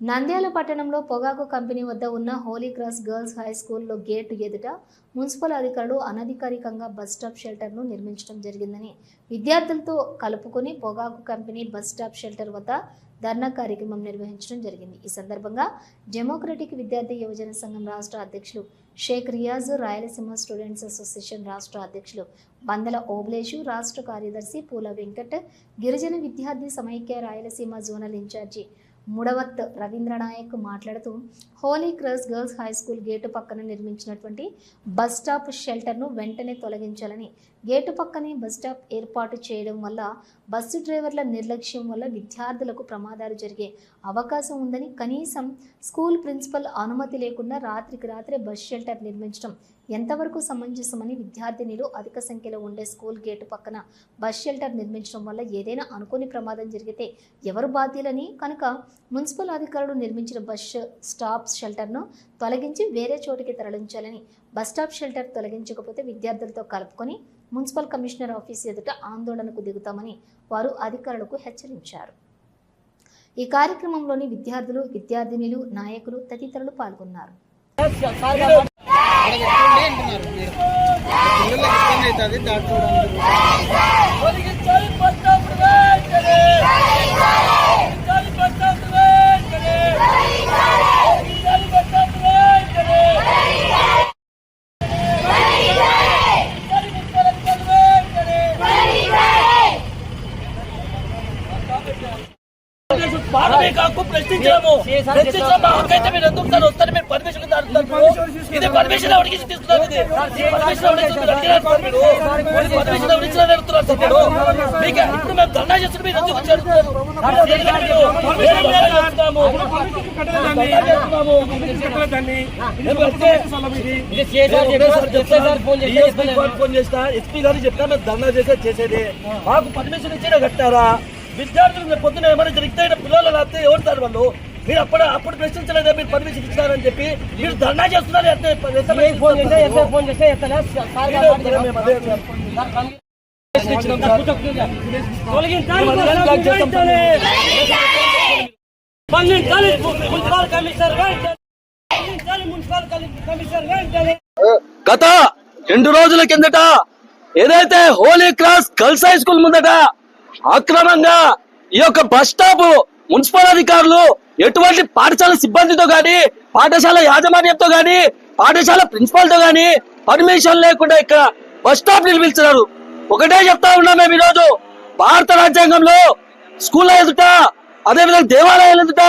నంద్యాల పట్టణంలో పొగాకు కంపెనీ వద్ద ఉన్న హోలీ క్రాస్ గర్ల్స్ హై స్కూల్లో గేటు ఎదుట మున్సిపల్ అధికారులు అనధికారికంగా బస్ స్టాప్ షెల్టర్ను నిర్మించడం జరిగిందని విద్యార్థులతో కలుపుకొని పొగాకు కంపెనీ బస్ స్టాప్ షెల్టర్ వద్ద ధర్నా కార్యక్రమం నిర్వహించడం జరిగింది. ఈ సందర్భంగా డెమోక్రటిక్ విద్యార్థి యువజన సంఘం రాష్ట్ర అధ్యక్షులు షేక్ రియాజ్ రాయలసీమ స్టూడెంట్స్ అసోసియేషన్ రాష్ట్ర అధ్యక్షులు బందల ఓబ్లేషు రాష్ట్ర కార్యదర్శి పూల వెంకట్ గిరిజన విద్యార్థి సమైక్య రాయలసీమ జోనల్ ఇన్ఛార్జి ముడవత్ రవీంద్రనాయక్ మాట్లాడుతూ holy cross girls high school gate పక్కన నిర్మించినటువంటి బస్ స్టాప్ షెల్టర్ను వెంటనే తొలగించాలని గేటు పక్కనే బస్ స్టాప్ ఏర్పాటు చేయడం వల్ల బస్సు డ్రైవర్ల నిర్లక్ష్యం వల్ల విద్యార్థులకు ప్రమాదాలు జరిగే అవకాశం ఉందని కనీసం స్కూల్ ప్రిన్సిపల్ అనుమతి లేకుండా రాత్రికి రాత్రే బస్ షెల్టర్ నిర్మించడం ఎంతవరకు సమంజసమని విద్యార్థినిలు అధిక సంఖ్యలో ఉండే స్కూల్ గేటు పక్కన బస్ షెల్టర్ నిర్మించడం వల్ల ఏదైనా అనుకోని ప్రమాదం జరిగితే ఎవరు బాధ్యులని? కనుక మున్సిపల్ అధికారులు నిర్మించిన బస్ స్టాప్ షెల్టర్ను తొలగించి వేరే చోటికి తరలించాలని బస్ స్టాప్ షెల్టర్ తొలగించకపోతే విద్యార్థులతో కలుపుకొని మున్సిపల్ కమిషనర్ ఆఫీస్ ఎదుట ఆందోళనకు దిగుతామని వారు అధికారులకు హెచ్చరించారు. ఈ కార్యక్రమంలోని విద్యార్థులు విద్యార్థినిలు నాయకులు తదితరులు పాల్గొన్నారు. ఒలిగించాలి కాకు మా హక్కైతే మీరు ఎందుకు సార్ వస్తారు మీరు పర్మిషన్ ఇది పర్మిషన్ ఎవరికి ఇది పర్మిషన్ పర్మిషన్ ఎవరికి సార్ మీరు మీకు ఇప్పుడు మేము ధర్నా చేస్తున్న మీరు ఎందుకు ఫోన్ చేస్తా ఎస్పీ గారికి చెప్పినా మేము ధర్నా చేసే చేసేది మాకు పర్మిషన్ ఇచ్చినా కట్టారా విద్యార్థులు పొద్దున ఏమైనా జరిగితే పిల్లలు లేకపోతే ఎవరు సార్ వాళ్ళు? మీరు అప్పుడు అప్పుడు ప్రశ్నించలేదా మీరు పర్మిషన్ ఇచ్చినారని చెప్పి మీరు ధర్నా చేస్తున్నారు ఎంత- ఎంత ఫోన్ చేస్తే ఫోన్ చేస్తే గత రెండు రోజుల కిందట ఏదైతే holy cross girls high school ముందట అక్రమంగా ఈ యొక్క బస్ స్టాప్ మున్సిపల్ అధికారులు ఎటువంటి పాఠశాల సిబ్బందితో గాని పాఠశాల యాజమాన్యంతో గాని పాఠశాల ప్రిన్సిపాల్తో గాని పర్మిషన్ లేకుండా ఇక్కడ బస్ స్టాప్ నిర్మించినారు. ఒకటే చెప్తా ఉన్నాం మేము ఈరోజు భారత రాజ్యాంగంలో స్కూల్ ఎదుట అదేవిధంగా దేవాలయాలు ఎదుట